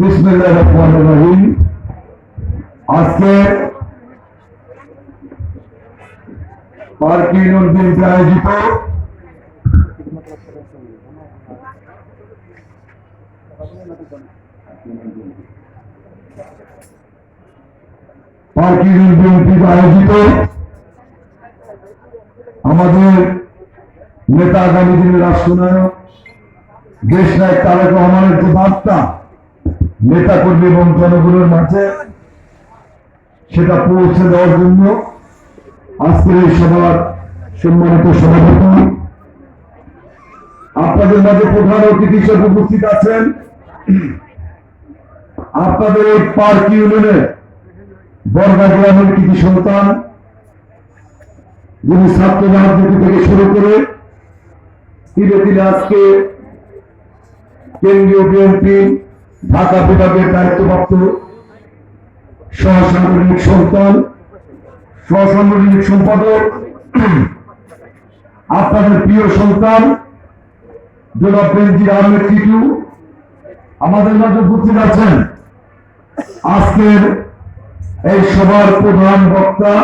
বিসমিল্লাহির রহমানির রহিম। আজকে পার্কিং বিএনপি আয়োজিত পার্কিং বিএনপি আয়োজিত আমাদের নেতা আগামী দিনের রাষ্ট্রনায়ক দেশ নায়ক তারেক রহমানের যে বার্তা নেতা কর্মী এবং জনগণের মাঝে সেটা পৌঁছে দেওয়ার জন্য আজকের এই সভার সম্মানিত সভাপতি। আপনাদের মাঝে প্রধান অতিথি হিসেবে উপস্থিত আছেন আপনাদের এই পার্ক ইউনিয়নের বর্গা গ্রামের কৃতি সন্তান, যিনি ছাত্র রাজনীতি থেকে শুরু করে ধীরে ধীরে আজকে কেন্দ্রীয় বিএনপি ঢাকা বিভাগের দায়িত্বপ্রাপ্ত সহসাংগঠনিক সন্তান, সহসাংগঠনিক সম্পাদক, আপনাদের প্রিয় সন্তান, জনাব বেনজির আহমেদ টিটু, আমাদের মাঝে উপস্থিত আছেন। আজকের এই সভার প্রধান বক্তা,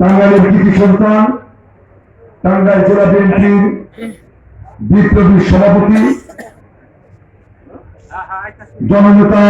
টাঙ্গাইলের কৃতি সন্তান, টাঙ্গাইল জেলা বিএনপির বিপ্লবী সভাপতি জননেতা